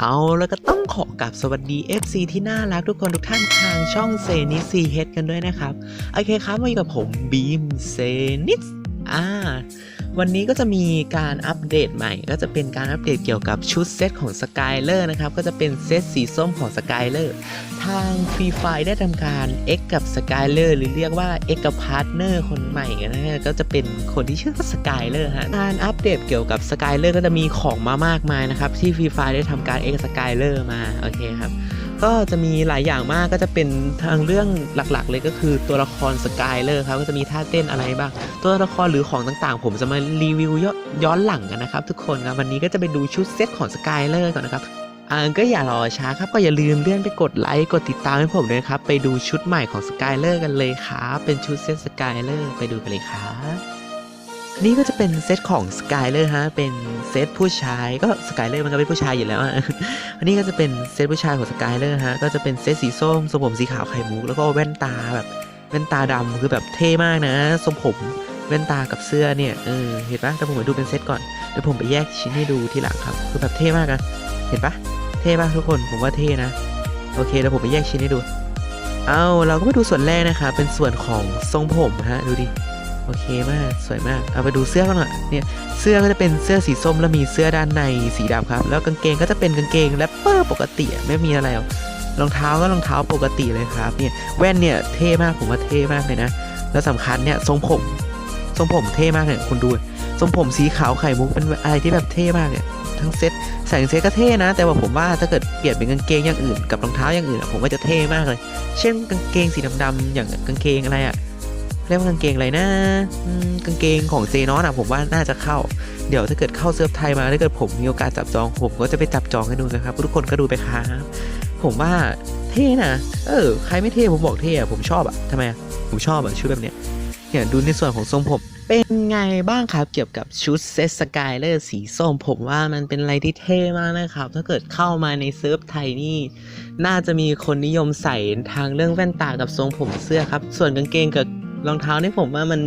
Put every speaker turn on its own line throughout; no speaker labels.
เอาแล้วก็ต้องขอกลับสวัสดี FC ที่น่ารักทุกคนทุกท่านทางช่องเซนิซีเฮดกันด้วยนะครับ โอเคครับมาอยู่กับผมบีมเซนิส อ่าวันนี้ก็จะมีการอัปเดตใหม่ ก็จะเป็นการอัปเดตเกี่ยวกับชุดเซตของ Skyler นะครับ ก็จะเป็นเซตสีส้มของ Skyler ทาง Free Fire ได้ทำการ X กับ Skyler หรือเรียกว่า X กับพาร์ทเนอร์คนใหม่นะฮะก็จะเป็นคนที่ชื่อว่า Skyler ฮะการอัปเดตเกี่ยวกับ Skyler ก็จะมีของมามากมายนะครับ ที่ Free Fire ได้ทำการ X กับ Skyler มาโอเคครับ ก็จะมีหลายอย่างมากก็จะเป็นทางเรื่องหลักๆ เลยก็คือตัวละครสกายเลอร์ครับก็จะมีท่าเต้นอะไรบ้าง ตัวละครหรือของต่างๆ ผมจะมารีวิวย้อนหลังกันนะครับ ทุกคนครับวันนี้ก็จะไปดูชุดเซตของสกายเลอร์ก่อนนะครับอ่าก็อย่ารอช้าครับก็อย่าลืมเลื่อนไปกดไลค์กดติดตามให้ผมด้วยครับ ไปดูชุดใหม่ของสกายเลอร์กันเลยครับเป็นชุดเซตสกายเลอร์ไปดูกันเลยครับ นี่ก็จะเป็นเซตของสกายเลอร์ฮะ เป็นเซตผู้ชาย ก็สกายเลอร์มันก็เป็นผู้ชายอยู่แล้วอะอันนี้ก็จะเป็นเซตผู้ชายของสกายเลอร์ฮะ ก็จะเป็นเซตสีส้มทรงผมสีขาวไข่มุก แล้วก็แว่นตาแบบแว่นตาดำคือแบบเท่มากนะทรงผมแว่นตากับเสื้อเนี่ย เออ เห็นปะแต่ผมไปดูเป็นเซตก่อน เดี๋ยวผมไปแยกชิ้นให้ดูทีหลังครับ คือแบบเท่มากนะ เห็นปะเท่ปะทุกคน ผมว่าเท่นะ โอเคเดี๋ยวผมไปแยกชิ้นให้ดู เอาเราก็มาดูส่วนแรกนะคะ เป็นส่วนของทรงผมฮะ ดูดิ โอเคมาก สวยมาก เอาไปดูเสื้อกันหน่อยเนี่ยเสื้อก็จะเป็นเสื้อสีส้มแล้วมีเสื้อด้านในสีดำครับ แล้วกางเกงก็จะเป็นกางเกงแรปเปอร์ปกติไม่มีอะไรรองเท้าก็รองเท้าปกติเลยครับเนี่ยแว่นเนี่ยเท่มากผมว่าเท่มากเลยนะ แล้วสำคัญเนี่ยทรงผมทรงผมเท่มากเลยคุณดูทรงผมสีขาวไข่มุกเป็นอะไรที่แบบเท่มากเนี่ยทั้งเซ็ตใส่เซ็ตก็เท่นะ แต่ว่าผมว่าถ้าเกิดเปลี่ยนเป็นกางเกงอย่างอื่นกับรองเท้าอย่างอื่นผมว่าจะเท่มากเลย เช่นกางเกงสีดำๆอย่างกางเกงอะไรอะ เรียกว่ากางเกงอะไรนะกางเกงของเซนอนอะผมว่าน่าจะเข้า เดี๋ยวถ้าเกิดเข้าเซิร์ฟไทยมาถ้าเกิดผมมีโอกาสจับจองผมก็จะไปจับจองให้ดูนะครับ ทุกคนก็ดูไปครับ ผมว่าเท่นะ เออ ใครไม่เท่ผมบอกเท่อะผมชอบอะทำไมผมชอบอะชุดแบบเนี้ยเนี่ยดูในส่วนของทรงผมเป็นไงบ้างครับเกี่ยวกับชุดเซตสกายเลอร์สีส้มผมว่ามันเป็นอะไรที่เท่มากนะครับ ถ้าเกิดเข้ามาในเซิร์ฟไทยนี่ น่าจะมีคนนิยมใส่ทางเรื่องแว่นตากับทรงผมเสื้อครับ ส่วนกางเกงกับ รองเท้านี่ผมว่ามัน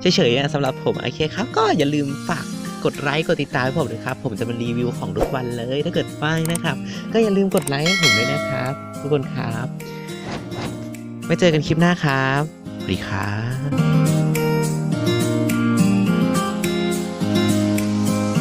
เฉยๆอะสำหรับผมโอเคครับ ก็อย่าลืมฝากกดไลค์กดติดตามผมด้วยครับ ผมจะมารีวิวของทุกวันเลย ถ้าเกิดว่างนะครับ ก็อย่าลืมกดไลค์ให้ผมด้วยนะครับ ทุกคนครับไว้เจอกันคลิปหน้าครับสวัสดีครับ